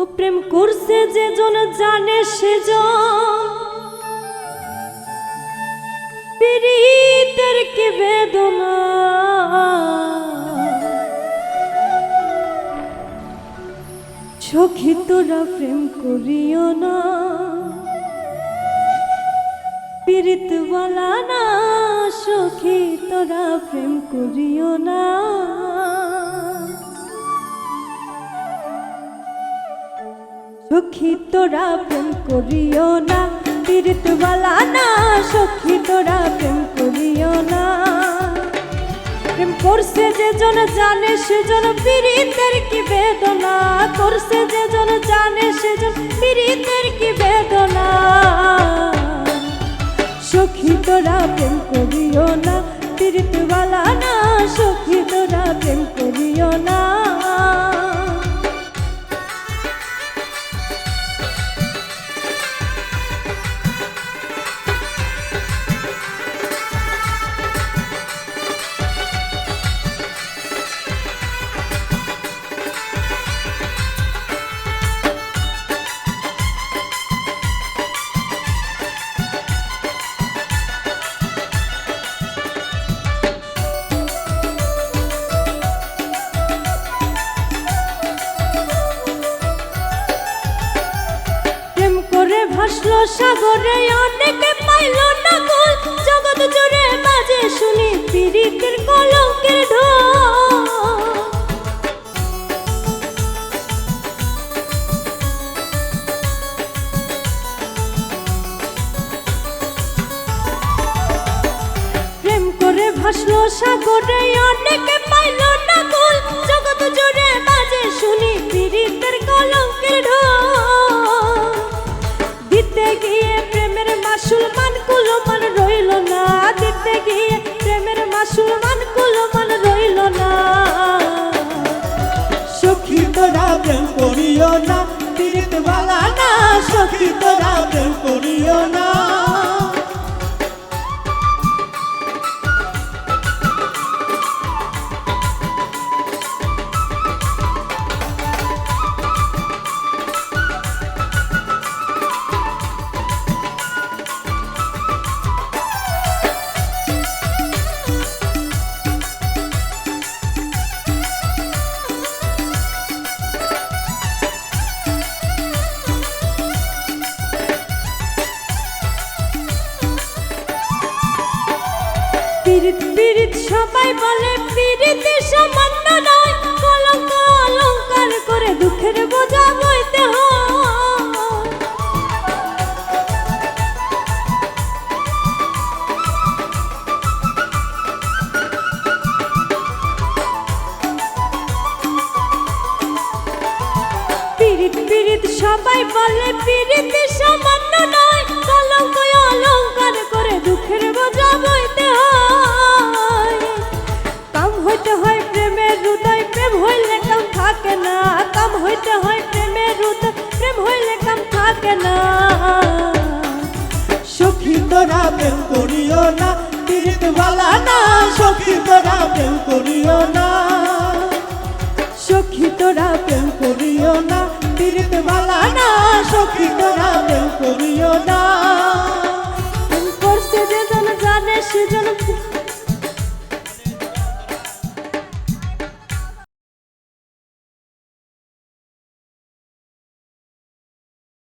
ও প্রেম করছে যে জন জানে সে জন পীড়িতের কি বেদনা? সখী তোরা প্রেম করিও না। পীড়িতওয়ালা না, সখী তোরা প্রেম করিও না। সখী তোরা প্রেম করিও না, পীড়িতওয়ালা না সখী তোরা প্রেম করিও না। প্রেম করছে যে জন জানে সেজন পীড়িতের কি বেদনা। করছে যে জন জানে সেজন পীড়িতের কি বেদনা। সখী তোরা প্রেম করিও না, পীড়িতওয়ালা না সখী তোরা প্রেম করিও না। সাগরে অনেকে পাইল না কুল জগৎ জুড়ে বাজে শুনি পীড়িতের কলঙ্কের প্রেম করে ভাসলো সাগরে অনেকে পাইল না কুল জগৎ জুড়ে বাজে শুনি করিও না পীড়িত বালা না সখী তোরা প্রেম করিও না। পীড়িত পীড়িত সবাই বলে পীড়িতে সামান্য নয়, কলঙ্ক অলঙ্কার করে দুঃখের বোঝা বইতে পীড়িত পীড়িত সবাই বলে পীড়িত সামান্য নয়, কলঙ্ক অলঙ্কার করে দুঃখের বোঝা বইতে করিও না পীড়িত বালা না, সখী তোরা প্রেম করিও না। সখী তোরা প্রেম করিও না বালা